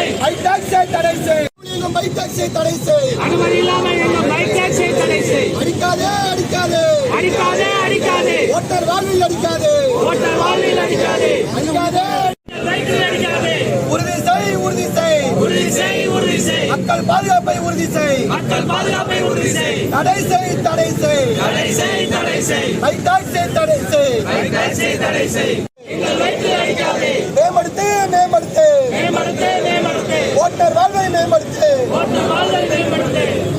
டாக்ஸை தடை செய் எங்கும் பைக் தடை செய் அனுமதி இல்லாம எங்க பைக் தடை செய் அடிக்காதே அடிக்காதே அடிக்காதே அடிக்காதே ஓட்டர் வாழ்வில் அடிக்காதே ஓட்டர் வாழ்வில் அடிக்காதே அடிக்காதே உறுதி செய் உறுதி செய் உறுதி செய் உறுதி செய் மக்கள் பாதுகாப்பை உறுதி செய் மக்கள் பாதுகாப்பை உறுதி செய் தடை செய் தடை செய் தடை செய் தடை செய் தடை செய் தடை செய் எங்கள் அடிக்காதே மேம்படுத்து மேம்படுத்து மேம்படுத்து ஓட்டர் வாழ்வை மேம்படுத்து.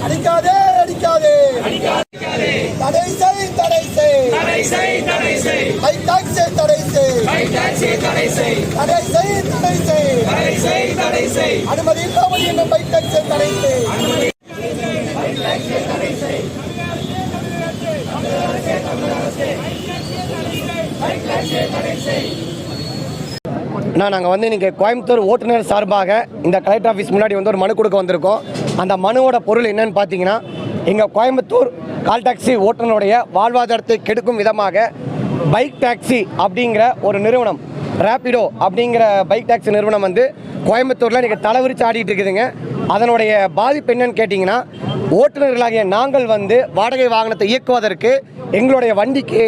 அடிக்காதே அடிக்காதே. தடை செய் தடை செய் தடை செய் தடை செய் தடை செய் தடை செய் அனுமதி இல்லாமல் என்ன பைக் டாக்ஸை தடை செய் நான் நாங்கள் வந்து இன்றைக்கி கோயம்புத்தூர் ஓட்டுநர் சார்பாக இந்த கலெக்டர் ஆஃபீஸ் முன்னாடி வந்து ஒரு மனு கொடுக்க வந்திருக்கோம். அந்த மனுவோட பொருள் என்னன்னு பார்த்தீங்கன்னா எங்கள் கோயம்புத்தூர் கால் டாக்ஸி ஓட்டுநருடைய வாழ்வாதாரத்தை கெடுக்கும் விதமாக பைக் டாக்ஸி அப்படிங்கிற ஒரு நிறுவனம் ரேப்பிடோ அப்படிங்கிற பைக் டாக்ஸி நிறுவனம் வந்து கோயம்புத்தூரில் இன்றைக்கி தலைவிரிச்சு ஆடிட்டு இருக்குதுங்க. அதனுடைய பாதிப்பு என்னன்னு கேட்டிங்கன்னா ஓட்டுநர்களாகிய நாங்கள் வந்து வாடகை வாகனத்தை இயக்குவதற்கு எங்களுடைய வண்டிக்கு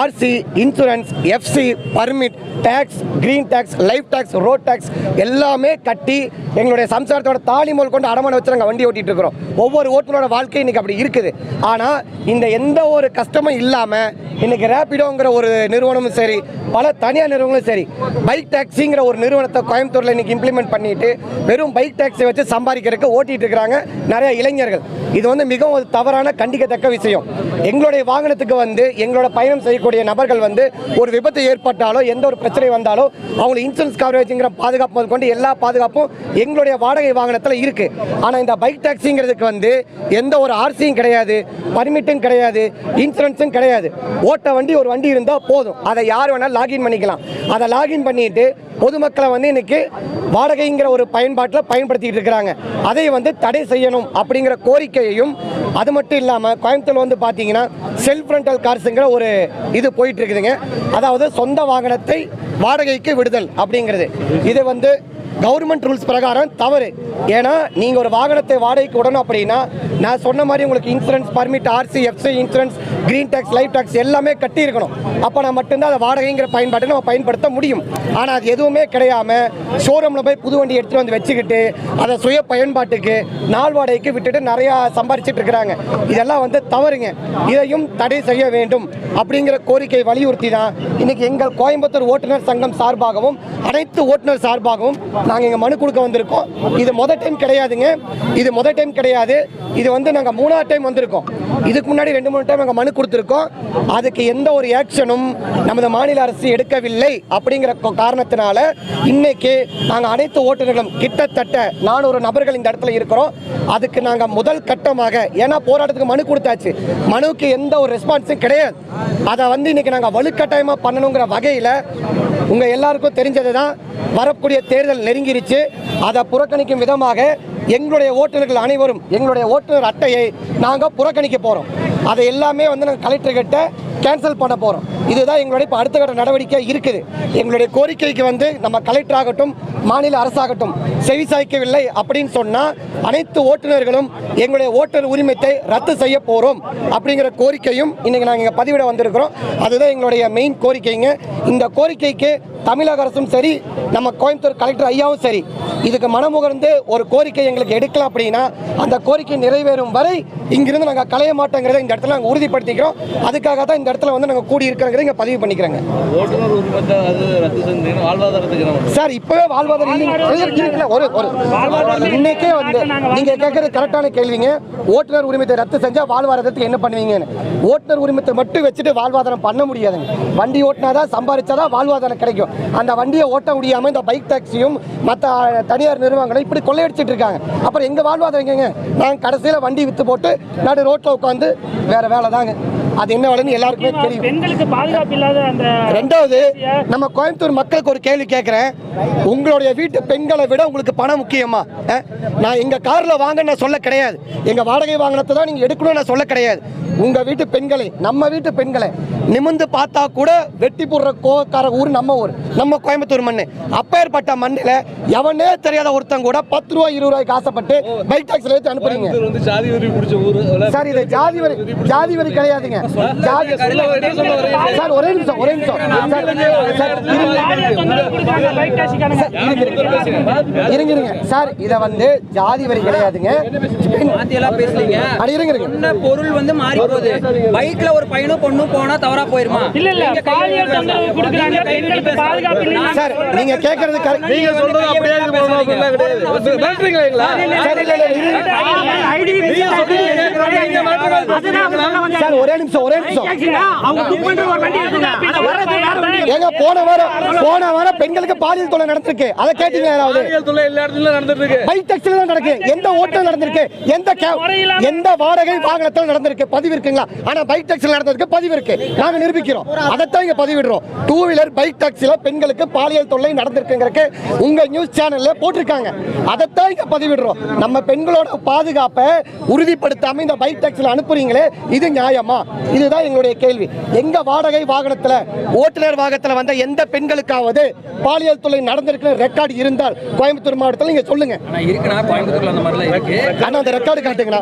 RC insurance FC permit tax green tax life tax road tax எல்லாமே கட்டி எங்களுடைய சம்சாரத்தோட தாலி முதல் கொண்டு அடமான வச்சு நாங்கள் வண்டி ஓட்டிகிட்டு இருக்கிறோம் ஒவ்வொரு ஓட்டுநரோட வாழ்க்கை இன்னைக்கு அப்படி இருக்குது. ஆனால் இந்த எந்த ஒரு கஷ்டமும் இல்லாமல் இன்றைக்கி ரேப்பிடோங்கிற ஒரு நிறுவனமும் சரி பல தனியார் நிறுவனங்களும் சரி பைக் டாக்ஸிங்கிற ஒரு நிறுவனத்தை கோயம்புத்தூரில் இன்றைக்கி இம்ப்ளிமெண்ட் பண்ணிட்டு வெறும் பைக் டாக்ஸி வச்சு சம்பாதிக்கிறதுக்கு ஓட்டிகிட்டு இருக்கிறாங்க நிறைய இளைஞர்கள். இது வந்து மிகவும் ஒரு தவறான கண்டிக்கத்தக்க விஷயம். எங்களுடைய வாகனத்துக்கு வந்து எங்களோட பயணம் செய்ய செய்யக்கூடிய நபர்கள் வந்து ஒரு விபத்து ஏற்பட்டாலோ எந்த ஒரு பிரச்சனை வந்தாலோ அவங்களுக்கு இன்சூரன்ஸ் கவரேஜுங்கிற பாதுகாப்பு முதற்கொண்டு எல்லா பாதுகாப்பும் எங்களுடைய வாடகை வாகனத்தில் இருக்கு. ஆனால் இந்த பைக் டாக்ஸிங்கிறதுக்கு வந்து எந்த ஒரு ஆர்சியும் கிடையாது பர்மிட்டும் கிடையாது இன்சூரன்ஸும் கிடையாது. ஓட்ட வண்டி ஒரு வண்டி இருந்தால் போதும். அதை யார் வேணாலும் லாகின் பண்ணிக்கலாம். அதை லாகின் பண்ணிட்டு பொதுமக்களை வந்து இன்னைக்கு வாடகைங்கிற ஒரு பயன்பாட்டில் பயன்படுத்திக்கிட்டு இருக்கிறாங்க. அதை வந்து தடை செய்யணும் அப்படிங்கிற கோரிக்கையையும் அது மட்டும் இல்லாமல் கோயம்புத்தூர் வந்து பார்த்தீங்கன்னா செல்ஃப் ரெண்டல் கார்ஸுங்கிற ஒரு இது போயிட்டு இருக்குதுங்க. அதாவது சொந்த வாகனத்தை வாடகைக்கு விடுதல் அப்படிங்கிறது. இது வந்து கவர்மெண்ட் ரூல்ஸ் பிரகாரம் தவறு. ஏன்னா நீங்கள் ஒரு வாகனத்தை வாடகைக்கு விடணும் அப்படின்னா நான் சொன்ன மாதிரி உங்களுக்கு insurance permit RC FC insurance green tax life tax எல்லாமே கட்டியிருக்கணும். அப்போ நான் மட்டும்தான் அதை வாடகைங்கிற பயன்பாட்டை நம்ம பயன்படுத்த முடியும். ஆனால் அது எதுவுமே கிடையாம ஷோரூமில் போய் புது வண்டி எடுத்துகிட்டு வந்து வச்சுக்கிட்டு அதை சுய பயன்பாட்டுக்கு நாள் வாடகைக்கு விட்டுட்டு நிறையா சம்பாரிச்சிட்டு இருக்கிறாங்க. இதெல்லாம் வந்து தவறுங்க. இதையும் தடை செய்ய வேண்டும் அப்படிங்கிற கோரிக்கை வலியுறுத்தி தான் இன்னைக்கு எங்கள் கோயம்புத்தூர் ஓட்டுநர் சங்கம் சார்பாகவும் அனைத்து ஓட்டுநர் சார்பாகவும் நாங்கள் இங்கே மனு கொடுக்க வந்திருக்கோம். இது மொதல் டைம் கிடையாதுங்க. இது முதல் டைம் கிடையாது. இது வந்து நாங்கள் மூணாவது டைம் வந்திருக்கோம். இதுக்கு முன்னாடி ரெண்டு மூணு டைம் நாங்கள் மனு கொடுத்துருக்கோம். அதுக்கு எந்த ஒரு ஆக்ஷனும் நமது மாநில அரசு எடுக்கவில்லை அப்படிங்கிற காரணத்தினால இன்னைக்கு நாங்கள் அனைத்து ஓட்டுநர்களும் கிட்டத்தட்ட நானூறு நபர்கள் இந்த இடத்துல இருக்கிறோம். அதுக்கு நாங்கள் முதல் கட்டமாக ஏன்னா போராட்டத்துக்கு மனு கொடுத்தாச்சு. மனுவுக்கு எந்த ஒரு ரெஸ்பான்ஸும் கிடையாது. அதை வந்து இன்னைக்கு நாங்கள் வலுக்கட்டாயமாக பண்ணணுங்கிற வகையில் உங்கள் எல்லாருக்கும் தெரிஞ்சது தான் வரக்கூடிய தேர்தல் நெருங்கிருச்சு. அதை புறக்கணிக்கும் விதமாக எங்களுடைய ஓட்டுநர்கள் அனைவரும் எங்களுடைய ஓட்டுநர் அட்டையை நாங்கள் புறக்கணிக்க போகிறோம் அதை எல்லாமே வந்து நாங்கள் கலெக்டர்கிட்ட கேன்சல் பண்ண போகிறோம் இதுதான் எங்களுடைய இப்போ அடுத்த கட்ட நடவடிக்கை இருக்குது. எங்களுடைய கோரிக்கைக்கு வந்து நம்ம கலெக்டர் ஆகட்டும் மாநில அரசாகட்டும் செவி சாய்க்கவில்லை அப்படின்னு சொன்னால் அனைத்து ஓட்டுநர்களும் எங்களுடைய ஓட்டுநர் உரிமத்தை ரத்து செய்ய போகிறோம் அப்படிங்கிற கோரிக்கையும் இன்றைக்கி நாங்கள் இங்கே பதிவிட வந்திருக்கிறோம். அதுதான் எங்களுடைய மெயின் கோரிக்கைங்க. இந்த கோரிக்கைக்கு தமிழக அரசும் சரி நம்ம கோயம்புத்தூர் கலெக்டர் ஐயாவும் சரி இதுக்கு மனமுகர்ந்து ஒரு கோரிக்கை எங்களுக்கு எடுக்கலாம் அப்படின்னா அந்த கோரிக்கை நிறைவேறும் வரை இங்கிருந்து நாங்கள் களைய மாட்டோங்கிறத இந்த இடத்துல நாங்கள் உறுதிப்படுத்திக்கிறோம். அதுக்காக தான் இந்த இடத்துல வந்து நாங்கள் கூடி இருக்கிறோங்கிறத இங்கே பதிவு பண்ணிக்கிறோங்க. சார் இப்பவே வாழ்வாதாரம் இல்ல, ஒரு ஒரு இன்னைக்கே வந்து நீங்க கேட்கறது கரெக்டான கேள்விங்க. ஓட்டுநர் உரிமத்தை ரத்து செஞ்சா வாழ்வாதாரத்துக்கு என்ன பண்ணுவீங்கன்னு. ஓட்டுநர் உரிமத்தை மட்டும் வச்சுட்டு வாழ்வாதாரம் பண்ண முடியாதுங்க. வண்டி ஓட்டினாதான் சம்பாதிச்சாதான் வாழ்வாதாரம் கிடைக்கும். அந்த வண்டியை ஓட்ட முடியாம இந்த பைக் டாக்ஸியும் மற்ற தனியார் நிறுவனங்களும் இப்படி கொள்ளையடிச்சிட்டு இருக்காங்க. அப்புறம் எங்க வாழ்வாதாரம் எங்கங்க? நாங்கள் கடைசியில வண்டி வித்து போட்டு நடு ரோட்ல உட்காந்து வேற வேலை தாங்க அது என்ன வேலைன்னு எல்லாருக்குமே தெரியும். பெண்களுக்கு பாதுகாப்பு இல்லாத அந்த ரெண்டாவது நம்ம கோயம்புத்தூர் மக்களுக்கு ஒரு கேள்வி கேட்குறேன் உங்களுடைய வீட்டு பெண்களை விட உங்களுக்கு பணம் முக்கியமா? நான் எங்க கார்ல வாங்க நான் சொல்ல கிடையாது. எங்க வாடகை வாகனத்தை தான் நீங்க எடுக்கணும்னு நான் சொல்ல கிடையாது. உங்க வீட்டு பெண்களை நம்ம வீட்டு பெண்களை நிமிந்து பார்த்தா கூட வெட்டி போடுற கோக்கார ஊர் நம்ம ஊர் நம்ம கோயம்புத்தூர் மண்ணு அப்பேற்பட்ட மண்ணில் எவனே தெரியாத ஒருத்தன் கூட பத்து ரூபா இருபது ரூபாய்க்கு ஆசைப்பட்டு பைக் டாக்ஸில் ஏற்றி அனுப்புறீங்க ஜாதி பிடிச்ச ஊரு சார் இது ஜாதி வரி ஜாதி வரி கிடையாதுங்க ஜாதி? சார் ஒரே நிமிஷம் ஒரே நிமிஷம் இருங்க இருங்க சார் இதை வந்து ஜாதி வரி கிடையாதுங்க மாத்தியெல்லாம் சொன்ன பொருள் வந்து மாறி போகுது பைக்ல ஒரு பையனும் பொண்ணும் போனா தவறா போயிருமா இல்ல இல்ல பாலியல் தொந்தரவு கொடுக்குறாங்க பெண்களுக்கு பாதுகாப்பு சார் நீங்க correct. நீங்க சொல்றது அப்படியே சார் இல்ல இல்ல இருங்க. சார் ஒரே நிமிஷம் ஒரே நிமிஷம் ஏங்க போன வாரம் போன வாரம் பெண்களுக்கு பாலியல் தொலை நடந்திருக்கு அதை கேட்டீங்க யாராவது பாலியல் தொல்லை எல்லா இடத்துலயும் நடந்துட்டு இருக்கு பைக் டாக்ஸில தான் நடக்கு எந்த ஓட்டம் நடந்திருக்கு எந்த எந்த வாடகை வாகனத்தில் நடந்திருக்கு பதிவு இருக்குங்களா ஆனா பைக் டாக்ஸில நடந்திருக்கு பதிவு இருக்கு நாங்க நிரூபிக்கிறோம் அதைத்தான் இங்க பதிவிடுறோம் டூ வீலர் பைக் டாக்ஸில பெண்களுக்கு பாலியல் தொல்லை நடந்திருக்குங்கிறக்கு உங்க நியூஸ் சேனல்ல போட்டிருக்காங்க. அதைத்தான் இங்க பதிவிடுறோம். நம்ம பெண்களோட பாதுகாப்பை உறுதிப்படுத்தாம இந்த பைக் டாக்ஸில அனுப்புறீங்களே இது நியாயமா? இதுதான் எங்களுடைய கேள்வி. எங்க வாடகை வாகனத்துல ஓட்டுநர் வாகனத்துல வந்த எந்த பெண்களுக்காவது பாலியல் தொல்லை நடந்திருக்குன்னு ரெக்கார்டு இருந்தால் கோயம்புத்தூர் மாவட்டத்தில் நீங்க சொல்லுங்க. ஆனா அந்த ரெக்கார்டு காட்டுங்களா?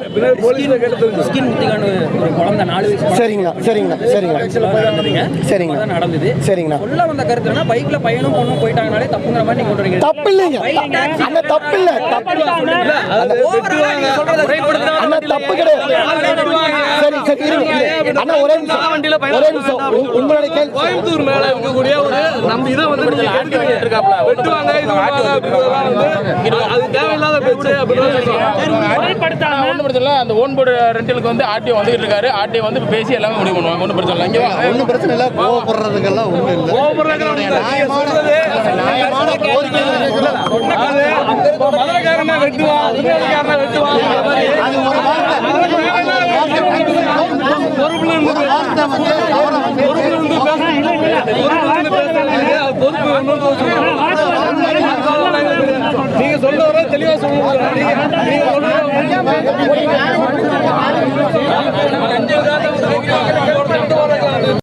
சரிங்களா சரிங்களா சரிங்களா நடந்ததுங்க சரிங்க. அப்பதான் நடந்தது. சரிங்கண்ணா சொல்ல வந்த கருத்துனா பைக்ல பையனும் பொண்ணும் போயிட்டாங்கனாலே தப்புங்கிற மாதிரி நீங்க கொண்டு வரீங்க. தப்பு இல்லைங்க. அந்த தப்பு இல்ல தப்பு அண்ணா தப்பு கிடையாது. சரி சரி இருங்க இருங்க. அண்ணா ஒரே நிமிஷம். ஒரே நிமிஷம். உங்க- உங்களுடைய கேள்வி கோயம்புத்தூர் மேல இருக்கக்கூடிய ஒரு நம்ம இதை வந்து நீங்க வெட்டுவாங்க இது அது தேவையில்லாத பேச்சு ஒன்றும் பிரச்சனை இல்லை அந்த ஓன் போர்டு ரெண்டலுக்கு வந்து ஆர்டிஓ வந்துகிட்டு இருக்காரு. ஆர்டிஓ வந்து பேசி எல்லாமே முடிவு பண்ணுவாங்க. ஒன்றும் பிரச்சனை இல்லை. இங்கே. ஒன்றும் பிரச்சனை இல்லை. கோவப்படுறதுக்கெல்லாம் ஒன்றும் இல்லை. நியாயமான இருக்குல்ல, மதுரைக்காரனா வெட்டுவான் திருநெல்வேலிக்காரனா வெட்டுவான் அது ஒரு வார்த்தை ஒரு வார்த்தை வந்து தவறா வந்து பொறுப்பு